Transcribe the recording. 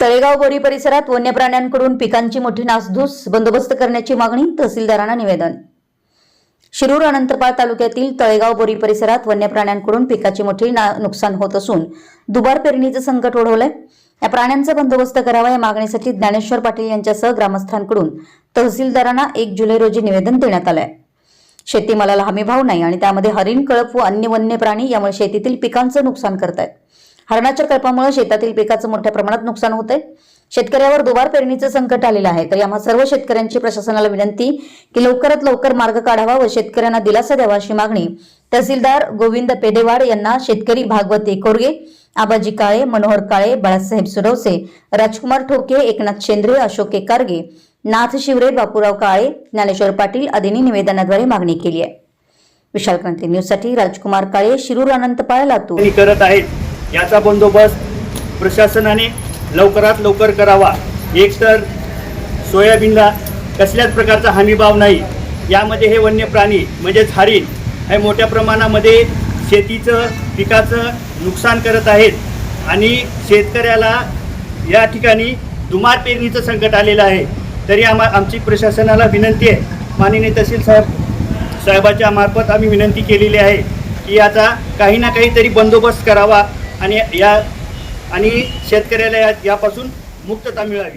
तळेगाव बोरी परिसरात वन्य प्राण्यांकडून पिकांची मोठी नासधूस बंदोबस्त करण्याची मागणी तहसीलदारांना निवेदन. शिरूर अनंतपाळ तालुक्यातील तळेगाव बोरी परिसरात वन्य प्राण्यांकडून पिकाची मोठी ना- नुकसान होत असून दुबार पेरणीचं संकट ओढवलंय. या प्राण्यांचा बंदोबस्त करावा या मागणीसाठी ज्ञानेश्वर पाटील यांच्यासह ग्रामस्थांकडून तहसीलदारांना एक जुलै रोजी निवेदन देण्यात आलंय. शेतीमालाला हमीभाव नाही आणि त्यामध्ये हरिण कळप व अन्य वन्य प्राणी यामुळे शेतीतील पिकांचं नुकसान करतायत. हरणाच्या कल्पामुळे शेतातील पिकाचं मोठ्या प्रमाणात नुकसान होतंय. शेतकऱ्यावर दुबार पेरणीचं संकट आलेलं आहे. तर यामुळे सर्व शेतकऱ्यांची प्रशासनाला विनंती की लवकरात लवकर मार्ग काढावा व शेतकऱ्यांना दिलासा द्यावा अशी मागणी तहसीलदार गोविंद पेडेवाड यांना शेतकरी भागवत एकोरगे आबाजी काळे मनोहर काळे बाळासाहेब सुरवसे राजकुमार ठोके एकनाथ शेंद्रे अशोक एकारगे नाथ शिवरे बापूराव काळे ज्ञानेश्वर पाटील आदींनी निवेदनाद्वारे मागणी केली आहे. विशाल क्रांती न्यूजसाठी राजकुमार काळे शिरूर अनंतपाळ लातूर. करत आहेत याचा बंदोबस्त प्रशासनाने लवकरात लवकर करावा. एकतर सोयाबीनला कसल्याच प्रकारचा हमीभाव नाही. यामध्ये हे वन्य प्राणी म्हणजेच हरिण हे मोठ्या प्रमाणामध्ये शेतीचं पिकाचं नुकसान करत आहेत. आणि शेतकऱ्याला या ठिकाणी दुमार पेरणीचं संकट आलेलं आहे. तरी आम्हा आमची प्रशासनाला विनंती आहे. माननीय तहसील साहेब साहेबाच्या मार्फत आम्ही विनंती केलेली आहे की याचा काही ना काहीतरी बंदोबस्त करावा. आणि या आणि शेतकऱ्याला या यापासून मुक्तता मिळावी.